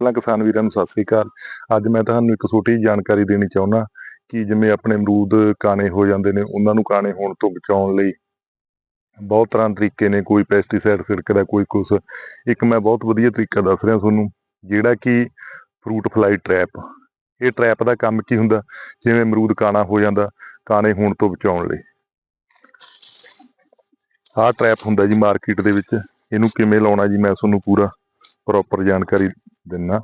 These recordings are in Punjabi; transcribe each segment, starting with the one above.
ਪਹਿਲਾਂ ਕਿਸਾਨ ਵੀਰਾਂ ਨੂੰ ਸਤਿ ਸ੍ਰੀ ਅਕਾਲ। ਅੱਜ ਮੈਂ ਤੁਹਾਨੂੰ ਇੱਕ ਛੋਟੀ ਜਿਹੀ ਜਾਣਕਾਰੀ ਦੇਣੀ ਚਾਹੁੰਦਾ ਕਿ ਜਿਵੇਂ ਆਪਣੇ ਅਮਰੂਦ ਕਾਣੇ ਹੋ ਜਾਂਦੇ ਨੇ, ਉਹਨਾਂ ਨੂੰ ਕਾਣੇ ਹੋਣ ਤੋਂ ਬਚਾਉਣ ਲਈ ਬਹੁਤ ਤਰ੍ਹਾਂ ਤਰੀਕੇ ਨੇ, ਕੋਈ ਪੈਸਟੀਸਾਈਡ ਛਿੜਕਦਾ ਕੋਈ ਕੁਛ। ਇੱਕ ਮੈਂ ਬਹੁਤ ਵਧੀਆ ਤਰੀਕਾ ਦੱਸ ਰਿਹਾ ਤੁਹਾਨੂੰ, ਜਿਹੜਾ ਕਿ ਫਰੂਟ ਫਲਾਈ ਟ੍ਰੈਪ ਇਹ ਟ੍ਰੈਪ ਦਾ ਕੰਮ ਕੀ ਹੁੰਦਾ? ਜਿਵੇਂ ਅਮਰੂਦ ਕਾਣਾ ਹੋ ਜਾਂਦਾ, ਕਾਣੇ ਹੋਣ ਤੋਂ ਬਚਾਉਣ ਲਈ। ਆਹ ਟ੍ਰੈਪ ਹੁੰਦਾ ਜੀ ਮਾਰਕੀਟ ਦੇ ਵਿੱਚ। ਇਹਨੂੰ ਕਿਵੇਂ ਲਾਉਣਾ ਜੀ? ਮੈਂ ਤੁਹਾਨੂੰ ਪੂਰਾ ਪ੍ਰੋਪਰ ਜਾਣਕਾਰੀ ਦਿੰਨਾ।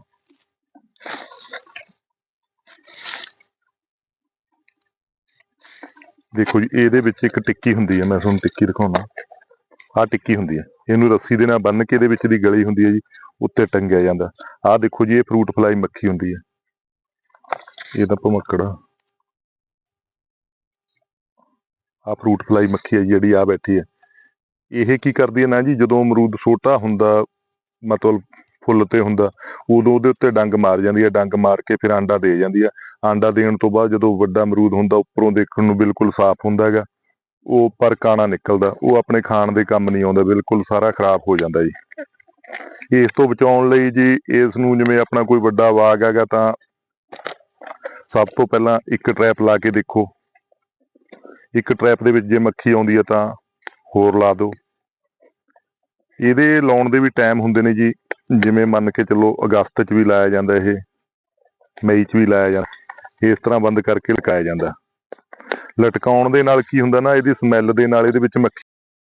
ਦੇਖੋ ਜੀ, ਇਹਦੇ ਵਿੱਚ ਇੱਕ ਟਿੱਕੀ ਹੁੰਦੀ ਹੈ, ਮੈਂ ਤੁਹਾਨੂੰ ਟਿੱਕੀ ਦਿਖਾਉਣਾ। ਆਹ ਟਿੱਕੀ ਹੁੰਦੀ ਹੈ। ਇਹਨੂੰ ਰੱਸੀ ਦੇ ਨਾਲ ਬੰਨ ਕੇ ਇਹਦੇ ਵਿੱਚ ਦੀ ਗਲੀ ਹੁੰਦੀ ਹੈ ਜੀ, ਉੱਤੇ ਟੰਗਿਆ ਜਾਂਦਾ। ਆਹ ਦੇਖੋ ਜੀ, ਇਹ ਫਰੂਟ ਫਲਾਈ ਮੱਖੀ ਹੁੰਦੀ ਹੈ। ਇਹ ਤਾਂ ਭਮੱਕੜ ਆ। ਆਹ ਫਰੂਟ ਫਲਾਈ ਮੱਖੀ ਹੈ ਜਿਹੜੀ ਆ ਬੈਠੀ ਹੈ। ਇਹ ਕੀ ਕਰਦੀ ਹੈ ਨਾ ਜੀ, ਜਦੋਂ ਅਮਰੂਦ ਛੋਟਾ ਹੁੰਦਾ, ਮਤਲਬ ਫੁੱਲ ਤੇ ਹੁੰਦਾ, ਉਦੋਂ ਉਹਦੇ ਉੱਤੇ ਡੰਗ ਮਾਰ ਜਾਂਦੀ ਹੈ, ਡੰਗ ਮਾਰ ਕੇ ਫਿਰ ਆਂਡਾ ਦੇ ਜਾਂਦੀ ਹੈ। ਆਂਡਾ ਦੇਣ ਤੋਂ ਬਾਅਦ ਜਦੋਂ ਵੱਡਾ ਅਮਰੂਦ ਹੁੰਦਾ, ਉੱਪਰੋਂ ਦੇਖਣ ਨੂੰ ਬਿਲਕੁਲ ਸਾਫ਼ ਹੁੰਦਾ ਹੈਗਾ, ਉਹ ਪਰ ਕਾਣਾ ਨਿਕਲਦਾ, ਉਹ ਆਪਣੇ ਖਾਣ ਦੇ ਕੰਮ ਨਹੀਂ ਆਉਂਦਾ, ਬਿਲਕੁਲ ਸਾਰਾ ਖਰਾਬ ਹੋ ਜਾਂਦਾ ਜੀ। ਇਸ ਤੋਂ ਬਚਾਉਣ ਲਈ ਜੀ, ਇਸ ਨੂੰ ਜਿਵੇਂ ਆਪਣਾ ਕੋਈ ਵੱਡਾ ਬਾਗ ਹੈਗਾ ਤਾਂ ਸਭ ਤੋਂ ਪਹਿਲਾਂ ਇੱਕ ਟ੍ਰੈਪ ਲਾ ਕੇ ਦੇਖੋ। ਇੱਕ ਟ੍ਰੈਪ ਦੇ ਵਿੱਚ ਜੇ ਮੱਖੀ ਆਉਂਦੀ ਹੈ ਤਾਂ ਹੋਰ ਲਾ ਦਿਓ। ਇਹਦੇ ਲਾਉਣ ਦੇ ਵੀ ਟਾਈਮ ਹੁੰਦੇ ਨੇ ਜੀ ਜਿਵੇਂ ਮੰਨ ਕੇ ਚੱਲੋ ਅਗਸਤ 'ਚ ਵੀ ਲਾਇਆ ਜਾਂਦਾ ਇਹ, ਮਈ 'ਚ ਵੀ ਲਾਇਆ ਜਾਂਦਾ, ਇਸ ਤਰ੍ਹਾਂ ਬੰਦ ਕਰਕੇ ਲਟਕਾਇਆ ਜਾਂਦਾ। ਲਟਕਾਉਣ ਦੇ ਨਾਲ ਕੀ ਹੁੰਦਾ ਨਾ, ਇਹਦੀ ਸਮੈਲ ਦੇ ਨਾਲ ਇਹਦੇ ਵਿੱਚ ਮੱਖੀ